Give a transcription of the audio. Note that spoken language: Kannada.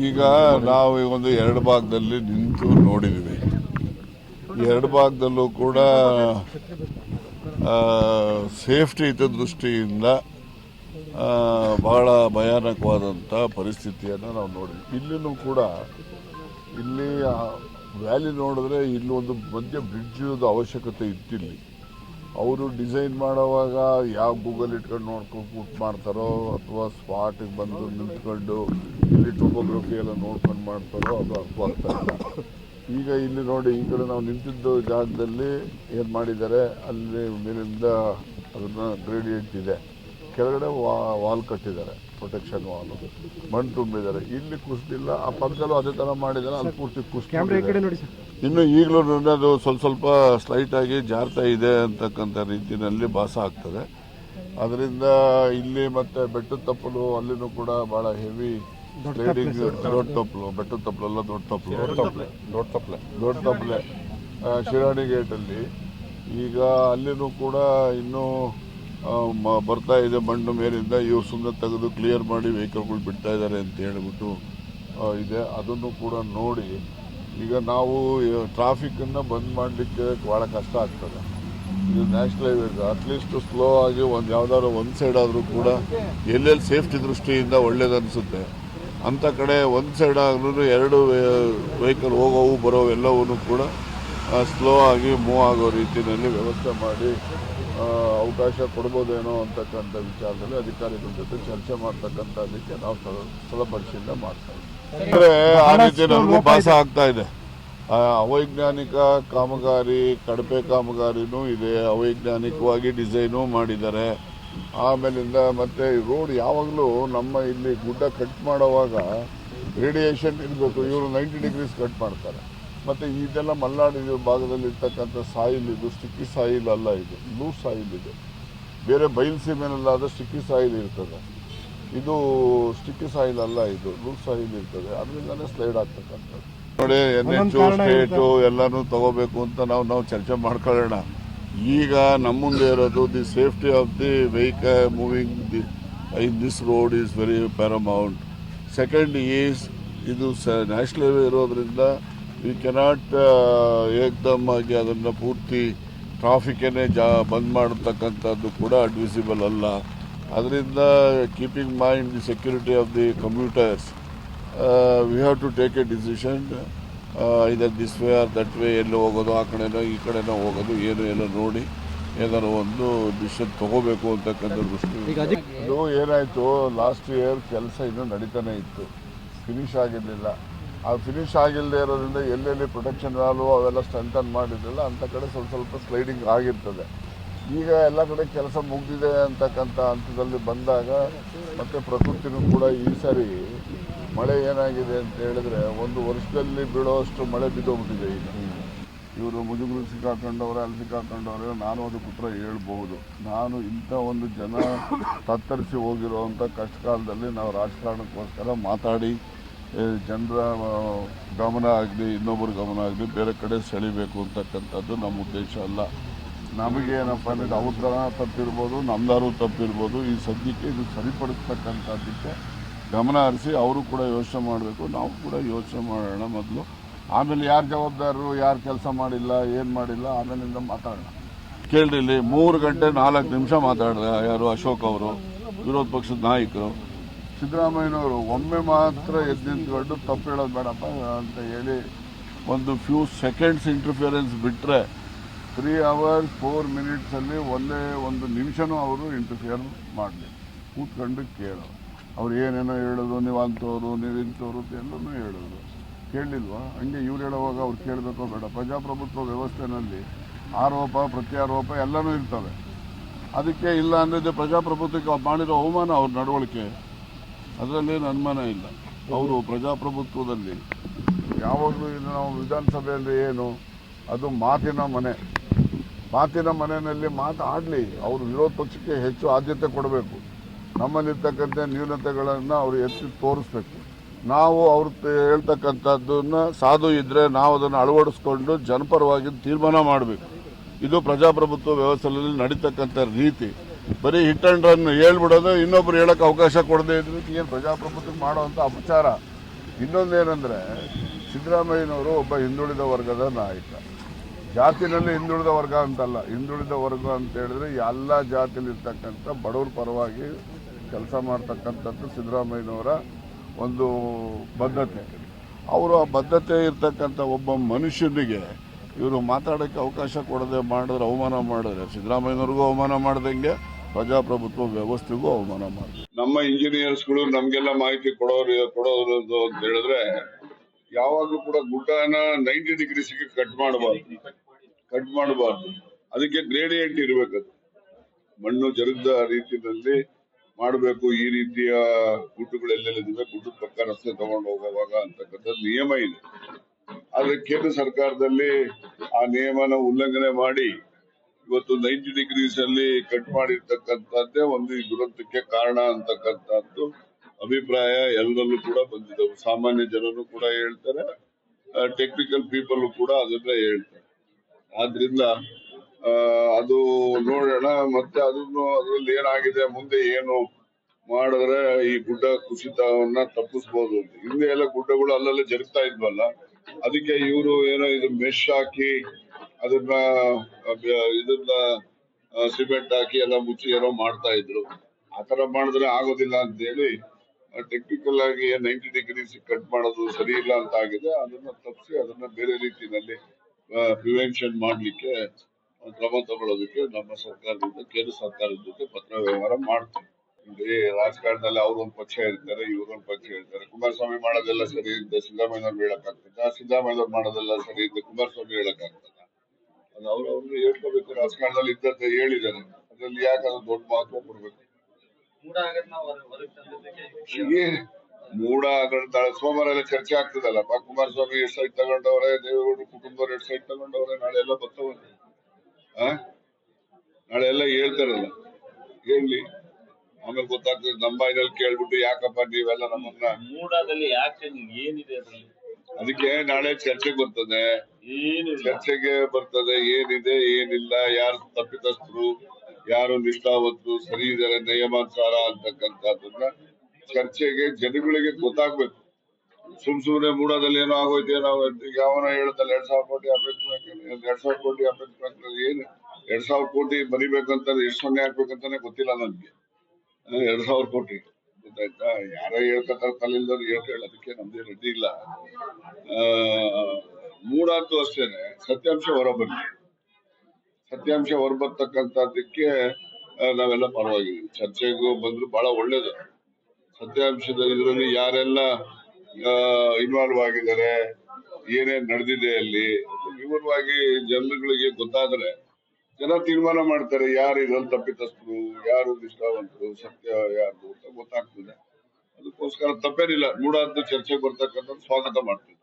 ಈಗ ನಾವು ಈ ಒಂದು ಎರಡು ಭಾಗದಲ್ಲಿ ನಿಂತು ನೋಡಿದ್ದೀವಿ ಎರಡು ಭಾಗದಲ್ಲೂ ಕೂಡ ಸೇಫ್ಟಿ ಇದ್ದ ದೃಷ್ಟಿಯಿಂದ ಆ, ಬಹಳ ಭಯಾನಕವಾದಂಥ ಪರಿಸ್ಥಿತಿಯನ್ನು ನಾವು ನೋಡಿದ್ವಿ. ಇಲ್ಲಿನೂ ಕೂಡ ಇಲ್ಲಿ ವ್ಯಾಲಿ ನೋಡಿದ್ರೆ ಇಲ್ಲಿ ಒಂದು ಮಧ್ಯ ಬ್ರಿಡ್ಜ್ ಅವಶ್ಯಕತೆ ಇತ್ತಿಲ್ಲಿ ಅವರು ಡಿಸೈನ್ ಮಾಡೋವಾಗ ಯಾವ ಗೂಗಲ್ ಇಟ್ಕೊಂಡು ನೋಡ್ಕೊಂಡು ಕೂತ್ ಮಾಡ್ತಾರೋ ಅಥವಾ ಸ್ಪಾಟಿಗೆ ಬಂದು ನಿಂತ್ಕೊಂಡು ಇಲ್ಲಿ ಎಲ್ಲ ನೋಡ್ಕೊಂಡು ಮಾಡ್ತಾರೋ ಅದು ಅರ್ಥವಾಗ್ತಾ ಇಲ್ಲ. ಈಗ ಇಲ್ಲಿ ನೋಡಿ, ಈ ಕಡೆ ನಾವು ನಿಂತಿದ್ದ ಜಾಗದಲ್ಲಿ ಏನು ಮಾಡಿದ್ದಾರೆ? ಅಲ್ಲಿ ಮೇಲಿಂದ ಅದನ್ನು ಗ್ರೇಡಿಯಂಟ್ ಇದೆ. ಕೆಳಗಡೆ ವಾಲ್ ಕಟ್ಟಿದ್ದಾರೆ ಪ್ರೊಟೆಕ್ಷನ್ ವಾಲ್ ಮಣ್ಣು ತುಂಬಿದ್ದಾರೆ. ಇಲ್ಲಿ ಕುಸಿದಿಲ್ಲ ಆ ಪಕ್ಕದಲ್ಲೂ ಅದೇ ಥರ ಮಾಡಿದ್ದಾರೆ ಅಲ್ಲಿ ಪೂರ್ತಿ ಕ್ಯಾಮ್ರಾ ಈ ಕಡೆ ನೋಡಿ ಸರ್. ಇನ್ನು ಈಗಲೂ ಅದು ಸ್ವಲ್ಪ ಸ್ವಲ್ಪ ಸ್ಲೈಟ್ ಆಗಿ ಜಾರ್ತಾ ಇದೆ ಅಂತಕ್ಕಂಥ ರೀತಿಯಲ್ಲಿ ಭಾಸ ಆಗ್ತದೆ. ಅದರಿಂದ ಇಲ್ಲಿ ಮತ್ತೆ ಬೆಟ್ಟದ ತಪ್ಪಲು ಅಲ್ಲಿನೂ ಕೂಡ ಬಹಳ ಹೆವಿ ಸ್ಲೈಡಿಂಗ್ ದೊಡ್ಡ ತಪ್ಪಲು. ಬೆಟ್ಟದ ತಪ್ಪಲೆಲ್ಲ ದೊಡ್ಡ ತಪ್ಪಲು. ದೊಡ್ಡ ತಪ್ಪಲೆ ದೊಡ್ಡ ತಪ್ಪಲೆ. ಶಿರಾಣಿ ಗೇಟಲ್ಲಿ ಈಗ ಅಲ್ಲಿನೂ ಕೂಡ ಇನ್ನೂ ಬರ್ತಾ ಇದೆ ಮಣ್ಣು ಮೇಲಿಂದ, ಇವ್ರು ಸುಮ್ಮನೆ ತೆಗೆದು ಕ್ಲಿಯರ್ ಮಾಡಿ ವೆಹಿಕಲ್ಗಳು ಬಿಡ್ತಾ ಇದ್ದಾರೆ ಅಂತ ಹೇಳ್ಬಿಟ್ಟು ಇದೆ. ಅದನ್ನು ಕೂಡ ನೋಡಿ, ಈಗ ನಾವು ಟ್ರಾಫಿಕ್ಕನ್ನು ಬಂದ್ ಮಾಡಲಿಕ್ಕೆ ಭಾಳ ಕಷ್ಟ ಆಗ್ತದೆ. ಇದು ನ್ಯಾಷನಲ್ ಹೈವೇ ಅಟ್ಲೀಸ್ಟ್ ಸ್ಲೋ ಆಗಿ ಒಂದು ಯಾವ್ದಾದ್ರು ಒಂದು ಸೈಡ್ ಆದರೂ ಕೂಡ ಎಲ್ಲೆಲ್ಲಿ ಸೇಫ್ಟಿ ದೃಷ್ಟಿಯಿಂದ ಒಳ್ಳೇದನ್ಸುತ್ತೆ. ಅಂಥ ಕಡೆ ಒಂದು ಸೈಡ್ ಆದ್ರೂ ಎರಡು ವೆಹಿಕಲ್ ಹೋಗೋವು, ಬರೋವು ಎಲ್ಲವೂ ಕೂಡ ಸ್ಲೋ ಆಗಿ ಮೂವ್ ಆಗೋ ರೀತಿಯಲ್ಲಿ ವ್ಯವಸ್ಥೆ ಮಾಡಿ ಅವಕಾಶ ಕೊಡ್ಬೋದೇನೋ ಅಂತಕ್ಕಂಥ ವಿಚಾರದಲ್ಲಿ ಅಧಿಕಾರಿಗಳ ಜೊತೆ ಚರ್ಚೆ ಮಾಡ್ತಕ್ಕಂಥದ್ದಕ್ಕೆ ನಾವು ಸ್ಥಳ ಮಾಡ್ತಾ ಇದ್ದೀವಿ. ಅಂದ್ರೆ ಆ ರೀತಿ ನಮಗೂ ಭಾಸ ಆಗ್ತಾ ಇದೆ. ಅವೈಜ್ಞಾನಿಕ ಕಾಮಗಾರಿ ಕಡಿಮೆ ಕಾಮಗಾರಿನೂ ಇದೆ. ಅವೈಜ್ಞಾನಿಕವಾಗಿ ಡಿಸೈನು ಮಾಡಿದ್ದಾರೆ. ಆಮೇಲಿಂದ ಮತ್ತೆ ರೋಡ್ ಯಾವಾಗಲೂ ನಮ್ಮ ಇಲ್ಲಿ ಗುಡ್ಡ ಕಟ್ ಮಾಡುವಾಗ ರೇಡಿಯೇಷನ್ ಇರಬೇಕು. ಇವರು ನೈಂಟಿ ಡಿಗ್ರೀಸ್ ಕಟ್ ಮಾಡ್ತಾರೆ. ಮತ್ತೆ ಇದೆಲ್ಲ ಮಲ್ನಾಡಿ ಇದು ಭಾಗದಲ್ಲಿ ಇರ್ತಕ್ಕಂಥ ಸಾಯಿಲ್ ಇದು ಸ್ಟಿಕ್ಕಿ ಸಾಯಿಲ್ ಅಲ್ಲ ಇದು ಲೂಸ್ ಸಾಯಿಲ್ ಇದು. ಬೇರೆ ಬಯಲು ಆದರೆ ಸ್ಟಿಕ್ಕಿ ಸಾಯಿಲ್ ಇರ್ತದೆ. ಇದು ಸ್ಟಿಕ್ಕಿ ಸಾಯಿಲ್ ಅಲ್ಲ ಇದು ಲೂಸ್ ಸಾಯಿಲ್ ಇರ್ತದೆ. ಅದರಿಂದಲೇ ಸ್ಲೈಡ್ ಆಗ್ತಕ್ಕಂಥದ್ದು. ನೋಡಿ ಎನ್ ಎಚ್ ಸ್ಟೇಟು ಎಲ್ಲನೂ ತಗೋಬೇಕು ಅಂತ ನಾವು ನಾವು ಚರ್ಚೆ ಮಾಡ್ಕೊಳ್ಳೋಣ. ಈಗ ನಮ್ಮ ಮುಂದೆ ಇರೋದು the safety of the vehicle moving the in this road is very paramount second is ಇದು ನ್ಯಾಷನಲ್ ಹೈವೇ ಇರೋದ್ರಿಂದ ವಿ ಕೆನಾಟ್ ಏಕ್ದಮ್ ಆಗಿ ಅದನ್ನು ಪೂರ್ತಿ ಟ್ರಾಫಿಕ್ಕನ್ನೇ ಜಾ ಬಂದ್ ಮಾಡತಕ್ಕಂಥದ್ದು ಕೂಡ ಅಡ್ವಿಸಿಬಲ್ ಅಲ್ಲ. ಅದರಿಂದ keeping mind the security of the computers we have to take a decision either this way or that way ಎಲ್ಲಿ ಹೋಗೋದು ಆ ಕಡೆನೋ ಈ ಕಡೆನೋ ಹೋಗೋದು ಏನು ಎಲ್ಲ ನೋಡಿ ಏನಾದ್ರು ಒಂದು ಡಿಸಿಷನ್ ತಗೋಬೇಕು ಅಂತಕ್ಕಂಥ ದೃಷ್ಟಿ ಇದು ಏನಾಯ್ತು ಲಾಸ್ಟ್ ಇಯರ್ ಕೆಲಸ ಇನ್ನೂ ನಡೀತಾನೆ ಇತ್ತು. ಫಿನಿಶ್ ಆಗಿರಲಿಲ್ಲ. ಆ ಫಿನಿಶ್ ಆಗಿಲ್ಲದೆ ಇರೋದ್ರಿಂದ ಎಲ್ಲೆಲ್ಲಿ ಪ್ರೊಟೆಕ್ಷನ್ ವ್ಯಾಲ್ಯೂ ಅವೆಲ್ಲ ಸ್ಟ್ರೆಂಥನ್ ಮಾಡಿದ್ರಲ್ಲ ಅಂಥ ಕಡೆ ಸ್ವಲ್ಪ ಸ್ವಲ್ಪ ಸ್ಲೈಡಿಂಗ್ ಆಗಿರ್ತದೆ. ಈಗ ಎಲ್ಲ ಕಡೆ ಕೆಲಸ ಮುಗಿದಿದೆ ಅಂತಕ್ಕಂಥ ಹಂತದಲ್ಲಿ ಬಂದಾಗ ಮತ್ತು ಪ್ರಕೃತಿನೂ ಕೂಡ ಈ ಸಾರಿ ಮಳೆ ಏನಾಗಿದೆ ಅಂತ ಹೇಳಿದ್ರೆ ಒಂದು ವರ್ಷದಲ್ಲಿ ಬೀಳೋಷ್ಟು ಮಳೆ ಬಿದ್ದೋಗ್ಬಿಟ್ಟಿದೆ ಈಗ. ಇವರು ಮುಜುಗರು ಸಿಕ್ಕಾಕೊಂಡವ್ರೆ, ಅಲ್ಲಿ ಸಿಕ್ಕಾಕೊಂಡವ್ರೆ, ನಾನು ಅದಕ್ಕೆ ಉತ್ತರ ಹೇಳ್ಬಹುದು ನಾನು ಇಂಥ ಒಂದು ಜನ ತತ್ತರಿಸಿ ಹೋಗಿರೋ ಅಂಥ ಕಷ್ಟಕಾಲದಲ್ಲಿ ನಾವು ರಾಜಕಾರಣಕ್ಕೋಸ್ಕರ ಮಾತಾಡಿ ಜನರ ಗಮನ ಆಗಲಿ ಇನ್ನೊಬ್ಬರ ಗಮನ ಆಗಲಿ, ಬೇರೆ ಕಡೆ ಸೆಳಿಬೇಕು ಅಂತಕ್ಕಂಥದ್ದು ನಮ್ಮ ಉದ್ದೇಶ ಅಲ್ಲ. ನಮಗೇನಪ್ಪ ಅಂದರೆ ಅವ್ರ ಥರ ತಪ್ಪಿರ್ಬೋದು, ನಮ್ದಾರು ತಪ್ಪಿರ್ಬೋದು, ಈ ಸದ್ಯಕ್ಕೆ ಇದು ಸರಿಪಡಿಸ್ತಕ್ಕಂಥದ್ದಕ್ಕೆ ಗಮನ ಹರಿಸಿ ಅವರು ಕೂಡ ಯೋಚನೆ ಮಾಡಬೇಕು, ನಾವು ಕೂಡ ಯೋಚನೆ ಮಾಡೋಣ ಮೊದಲು. ಆಮೇಲೆ ಯಾರು ಜವಾಬ್ದಾರರು, ಯಾರು ಕೆಲಸ ಮಾಡಿಲ್ಲ, ಏನು ಮಾಡಿಲ್ಲ ಆಮೇಲಿಂದ ಮಾತಾಡೋಣ. ಕೇಳ್ರಿ ಮೂರು ಗಂಟೆ ನಾಲ್ಕು ನಿಮಿಷ ಮಾತಾಡಿದ ಯಾರು? ಅಶೋಕ್ ಅವರು, ವಿರೋಧ ಪಕ್ಷದ ನಾಯಕರು. ಸಿದ್ದರಾಮಯ್ಯನವರು ಒಮ್ಮೆ ಮಾತ್ರ ಎದ್ದು ನಿಂತ್ಕೊಂಡು ತಪ್ಪು ಹೇಳೋದು ಬೇಡಪ್ಪ ಅಂತ ಹೇಳಿ ಒಂದು ಫ್ಯೂ ಸೆಕೆಂಡ್ಸ್ ಇಂಟರ್ಫಿಯರೆನ್ಸ್ ಬಿಟ್ಟರೆ ತ್ರೀ ಅವರ್ಸ್ ಫೋರ್ ಮಿನಿಟ್ಸಲ್ಲಿ ಒಂದೇ ಒಂದು ನಿಮಿಷನೂ ಅವರು ಇಂಟರ್ಫಿಯರ್ ಮಾಡಲಿ ಕೂತ್ಕೊಂಡು ಕೇಳೋ ಅವ್ರು ಏನೇನೋ ಹೇಳೋದು, ನೀವು ಅಂಥವ್ರು, ನೀವು ಇಂಥವ್ರು ಎಲ್ಲನೂ ಹೇಳೋದು ಕೇಳಲಿಲ್ವಾ? ಹಂಗೆ ಇವ್ರು ಹೇಳೋವಾಗ ಅವ್ರು ಕೇಳಬೇಕೋ ಬೇಡ. ಪ್ರಜಾಪ್ರಭುತ್ವ ವ್ಯವಸ್ಥೆನಲ್ಲಿ ಆರೋಪ, ಪ್ರತ್ಯಾರೋಪ ಎಲ್ಲನೂ ಇರ್ತವೆ. ಅದಕ್ಕೆ ಇಲ್ಲ ಅಂದರೆ ಪ್ರಜಾಪ್ರಭುತ್ವಕ್ಕೆ ಮಾಡಿರೋ ಅವಮಾನ ಅವ್ರ ನಡವಳಿಕೆ. ಅದರಲ್ಲೇನು ಅನುಮಾನ ಇಲ್ಲ. ಅವರು ಪ್ರಜಾಪ್ರಭುತ್ವದಲ್ಲಿ ಯಾವಾಗಲೂ ಇದು ನಾವು ವಿಧಾನಸಭೆಯಲ್ಲಿ ಏನು, ಅದು ಮಾತಿನ ಮನೆ. ಮಾತಿನ ಮನೆಯಲ್ಲಿ ಮಾತಾಡಲಿ ಅವರು ವಿರೋಧ ಪಕ್ಷಕ್ಕೆ ಹೆಚ್ಚು ಆದ್ಯತೆ ಕೊಡಬೇಕು. ನಮ್ಮಲ್ಲಿರ್ತಕ್ಕಂಥ ನ್ಯೂನತೆಗಳನ್ನು ಅವರು ಎತ್ತಿ ತೋರಿಸ್ಬೇಕು. ನಾವು ಅವ್ರು ಹೇಳ್ತಕ್ಕಂಥದ್ದನ್ನು ಸಾಧು ಇದ್ದರೆ ನಾವು ಅದನ್ನು ಅಳವಡಿಸ್ಕೊಂಡು ಜನಪರವಾಗಿ ತೀರ್ಮಾನ ಮಾಡಬೇಕು. ಇದು ಪ್ರಜಾಪ್ರಭುತ್ವ ವ್ಯವಸ್ಥೆಯಲ್ಲಿ ನಡೀತಕ್ಕಂಥ ರೀತಿ. ಬರೀ ಹಿಟ್ ಅಂಡ್ ರನ್ ಹೇಳ್ಬಿಡೋದು, ಇನ್ನೊಬ್ರು ಹೇಳೋಕೆ ಅವಕಾಶ ಕೊಡದೇ ಇದ್ರೆ. ಏನು ಪ್ರಜಾಪ್ರಭುತ್ವಕ್ಕೆ ಮಾಡುವಂಥ ಅಪಚಾರ. ಇನ್ನೊಂದೇನೆಂದರೆ, ಸಿದ್ದರಾಮಯ್ಯನವರು ಒಬ್ಬ ಹಿಂದುಳಿದ ವರ್ಗದ ನಾಯಕ. ಜಾತಿನಲ್ಲಿ ಹಿಂದುಳಿದ ವರ್ಗ ಅಂತಲ್ಲ, ಹಿಂದುಳಿದ ವರ್ಗ ಅಂತ ಹೇಳಿದ್ರೆ ಎಲ್ಲ ಜಾತಿಲಿರ್ತಕ್ಕಂಥ ಬಡವ್ರ ಪರವಾಗಿ ಕೆಲಸ ಮಾಡ್ತಕ್ಕಂಥದ್ದು ಸಿದ್ದರಾಮಯ್ಯನವರ ಒಂದು ಬದ್ಧತೆ. ಅವರು ಆ ಬದ್ಧತೆ ಇರ್ತಕ್ಕಂಥ ಒಬ್ಬ ಮನುಷ್ಯನಿಗೆ ಇವರು ಮಾತಾಡೋಕ್ಕೆ ಅವಕಾಶ ಕೊಡದೆ ಮಾಡಿದ್ರೆ ಅವಮಾನ ಮಾಡಿದ್ರೆ, ಸಿದ್ದರಾಮಯ್ಯನವ್ರಿಗೂ ಅವಮಾನ ಮಾಡ್ದಂಗೆ ಪ್ರಜಾಪ್ರಭುತ್ವ ವ್ಯವಸ್ಥೆಗೂ ಅವಮಾನ ಮಾಡಿದೆ ನಮ್ಮ ಇಂಜಿನಿಯರ್ಸ್ಗಳು ನಮ್ಗೆಲ್ಲ ಮಾಹಿತಿ ಕೊಡೋರು ಕೊಡೋರು ಅಂತ ಹೇಳಿದ್ರೆ ಯಾವಾಗಲೂ ಕೂಡ ಗುಡ್ಡನ ನೈಂಟಿ ಡಿಗ್ರೀಸ್ಗೆ ಕಟ್ ಮಾಡಬಾರ್ದು. ಕಟ್ ಮಾಡಬಾರ್ದು. ಅದಕ್ಕೆ ಗ್ರೇಡಿಯಂಟ್ ಇರಬೇಕದು ಮಣ್ಣು ಜರುಗ್ದ ರೀತಿಯಲ್ಲಿ ಮಾಡಬೇಕು. ಈ ರೀತಿಯ ಗುಡ್ಡುಗಳೆಲ್ಲೆಲ್ಲಿದೆ ಗುಡ್ಡದ ಪಕ್ಕ ರಸ್ತೆ ತಗೊಂಡು ಹೋಗುವಾಗ ಅಂತಕ್ಕಂಥ ನಿಯಮ ಇದೆ. ಆದ್ರೆ ಕೇಂದ್ರ ಸರ್ಕಾರದಲ್ಲಿ ಆ ನಿಯಮನ ಉಲ್ಲಂಘನೆ ಮಾಡಿ ಇವತ್ತು ನೈಂಟಿ ಡಿಗ್ರೀಸ್ ಅಲ್ಲಿ ಕಟ್ ಮಾಡಿರ್ತಕ್ಕಂಥದ್ದೇ ಒಂದು ಈ ದುರಂತಕ್ಕೆ ಕಾರಣ ಅಂತಕ್ಕಂಥದ್ದು ಅಭಿಪ್ರಾಯ ಎಲ್ಲರಲ್ಲೂ ಕೂಡ ಬಂದಿದ್ದವು. ಸಾಮಾನ್ಯ ಜನರು ಕೂಡ ಹೇಳ್ತಾರೆ ಟೆಕ್ನಿಕಲ್ ಪೀಪಲ್ ಕೂಡ ಅದನ್ನ ಹೇಳ್ತಾರೆ. ಆದ್ರಿಂದ ಅದು ನೋಡೋಣ, ಮತ್ತೆ ಅದನ್ನು ಅದ್ರಲ್ಲಿ ಏನಾಗಿದೆ, ಮುಂದೆ ಏನು ಮಾಡಿದ್ರೆ ಈ ಗುಡ್ಡ ಕುಸಿತವನ್ನ ತಪ್ಪಿಸ್ಬೋದು ಹಿಂದೆ ಎಲ್ಲ ಗುಡ್ಡಗಳು ಅಲ್ಲಲ್ಲೇ ಜರುಗ್ತಾ ಇದ್ವಲ್ಲ, ಅದಕ್ಕೆ ಇವರು ಏನೋ ಇದು ಮೆಶ್ ಹಾಕಿ ಅದನ್ನ ಇದನ್ನ ಸಿಮೆಂಟ್ ಹಾಕಿ ಎಲ್ಲ ಮುಚ್ಚಿ ಏನೋ ಮಾಡ್ತಾ ಇದ್ರು. ಆತರ ಮಾಡಿದ್ರೆ ಆಗೋದಿಲ್ಲ ಅಂತ ಹೇಳಿ ಟೆಕ್ನಿಕಲ್ ಆಗಿ ನೈಂಟಿ ಡಿಗ್ರೀಸ್ ಕಟ್ ಮಾಡೋದು ಸರಿ ಇಲ್ಲ ಅಂತ ಆಗಿದೆ, ಅದನ್ನ ತಪ್ಪಿಸಿ ಅದನ್ನ ಬೇರೆ ರೀತಿಯಲ್ಲಿ ಪ್ರಿವೆನ್ಷನ್ ಮಾಡ್ಲಿಕ್ಕೆ, ಕ್ರಮ ತಗೊಳ್ಳೋದಕ್ಕೆ ನಮ್ಮ ಸರ್ಕಾರದಿಂದ, ಕೇಂದ್ರ ಸರ್ಕಾರದ ಜೊತೆ ಪತ್ರ ವ್ಯವಹಾರ ಮಾಡ್ತೀವಿ. ರಾಜಕಾರಣದಲ್ಲಿ ಅವ್ರೊಂದ್ ಪಕ್ಷ ಇರ್ತಾರೆ, ಇವ್ರೊಂದ್ ಪಕ್ಷ ಹೇಳ್ತಾರೆ ಕುಮಾರಸ್ವಾಮಿ ಮಾಡೋದೆಲ್ಲ ಸರಿ ಇದ್ದ ಹೇಳಕ್ ಆಗ್ತದೆ ಸಿದ್ದರಾಮಯ್ಯ ಮಾಡೋದೆಲ್ಲ ಸರಿ ಇದ್ದ ಕುಮಾರಸ್ವಾಮಿ ಹೇಳಕ್ ಅದು ಅವ್ರವ್ರು ಹೇಳ್ಕೋಬೇಕು ರಾಜಕಾರಣದಲ್ಲಿ ಇದ್ದದ್ದು ಹೇಳಿದ್ದಾರೆ. ಅದ್ರಲ್ಲಿ ಯಾಕೆ ಅದು ದೊಡ್ಡ ಮಹತ್ವ ಕೊಡ್ಬೇಕು? ಮೂಡ ಆಡಳಿತ ಸೋಮವಾರ ಎಲ್ಲ ಚರ್ಚೆ ಆಗ್ತದಲ್ಲಪ್ಪ ಕುಮಾರಸ್ವಾಮಿ ಎಷ್ಟು ಸೈಟ್ ತಗೊಂಡವ್ರೆ ದೇವೇಗೌಡರು ಕುಟುಂಬದವ್ರು ಎಷ್ಟು ಸೈಟ್ ತಗೊಂಡವ್ರೆ ನಾಳೆ ಎಲ್ಲ ಬರ್ತವಂತೆ ಆ? ನಾಳೆ ಎಲ್ಲ ಹೇಳ್ತಾರಲ್ಲ. ಹೇಳಿ ಆಮೇಲೆ ಗೊತ್ತಾಗ್ತದೆ ನಮ್ಮ ಬಾಯಿನಲ್ಲಿ ಕೇಳ್ಬಿಟ್ಟು ಯಾಕಪ್ಪ ನೀವೆಲ್ಲ ನಮ್ಮನ್ನ ಮೂಡದಲ್ಲಿ ಯಾಕೆ ಏನಿದೆ ಅದ್ರಲ್ಲಿ? ಅದಕ್ಕೆ ನಾಳೆ ಚರ್ಚೆ ಬರ್ತದೆ. ಚರ್ಚೆಗೆ ಬರ್ತದೆ ಏನಿದೆ ಏನಿಲ್ಲ ಯಾರು ತಪ್ಪಿತಸ್ಥರು ಯಾರು ನಿಷ್ಠಾವಂತರು ಸರಿ ಇದ್ದಾರೆ ನಿಯಮಾನುಸಾರ ಅಂತಕ್ಕಂಥದ್ದನ್ನ ಚರ್ಚೆಗೆ ಜನಗಳಿಗೆ ಗೊತ್ತಾಗ್ಬೇಕು. ಸುಮ್ ಸುಮ್ನೆ ಮೂಡದಲ್ಲಿ ಏನೋ ಆಗೋಯ್ತು ಏನೋ ಯಾವನ ಹೇಳ್ತಲ್ಲ ಎರಡ್ ಸಾವಿರ ಕೋಟಿ ಅಪೇಕ್ಷೆ ಎರಡ್ ಸಾವಿರ ಕೋಟಿ ಅಪೇಕ್ಷೆ ಏನು? ಎರಡ್ ಸಾವಿರ ಕೋಟಿ ಬರಿಬೇಕಂತ ಎಷ್ಟು ಸೊನ್ನೆ ಹಾಕ್ಬೇಕಂತಾನೆ ಗೊತ್ತಿಲ್ಲ ನನ್ಗೆ. ಎರಡ್ ಸಾವಿರ ಕೋಟಿ. ಗೊತ್ತಾಯ್ತಾ ಯಾರೋ ಹೇಳ್ಕೊತಾರ ತಲೆಲ್ದವ್ರು ಹೇಳ್ ಅದಕ್ಕೆ ನಮ್ದೇ ರೆಡ್ಡಿ ಇಲ್ಲ. ಮೂಡಂತೂ ಅಷ್ಟೇನೆ. ಸತ್ಯಾಂಶ ಹೊರಬನ್ನಿ. ಸತ್ಯಾಂಶ ಹೊರಬರ್ತಕ್ಕಂಥದ್ದಕ್ಕೆ ನಾವೆಲ್ಲ ಪರವಾಗಿದ್ದೀವಿ ಚರ್ಚೆಗೂ ಬಂದ್ರು ಬಹಳ ಒಳ್ಳೇದು. ಸತ್ಯಾಂಶದ ಇದರಲ್ಲಿ ಯಾರೆಲ್ಲ ಇನ್ವಾಲ್ವ್ ಆಗಿದ್ದಾರೆ, ಏನೇನ್ ನಡೆದಿದೆ ಅಲ್ಲಿ, ವಿವರವಾಗಿ ಜನರುಗಳಿಗೆ ಗೊತ್ತಾದ್ರೆ ಜನ ತೀರ್ಮಾನ ಮಾಡ್ತಾರೆ, ಯಾರು ಇದ್ರಲ್ಲಿ ತಪ್ಪಿತಸ್ಥರು ಯಾರು ನಿಷ್ಠಾವಂತರು, ಸತ್ಯ ಯಾರು ಅಂತ ಗೊತ್ತಾಗ್ತದೆ. ಅದಕ್ಕೋಸ್ಕರ ತಪ್ಪೇನಿಲ್ಲ. ಮೂಡಾದ್ದು ಚರ್ಚೆಗೆ ಬರ್ತಕ್ಕಂಥ ಸ್ವಾಗತ ಮಾಡ್ತೀವಿ.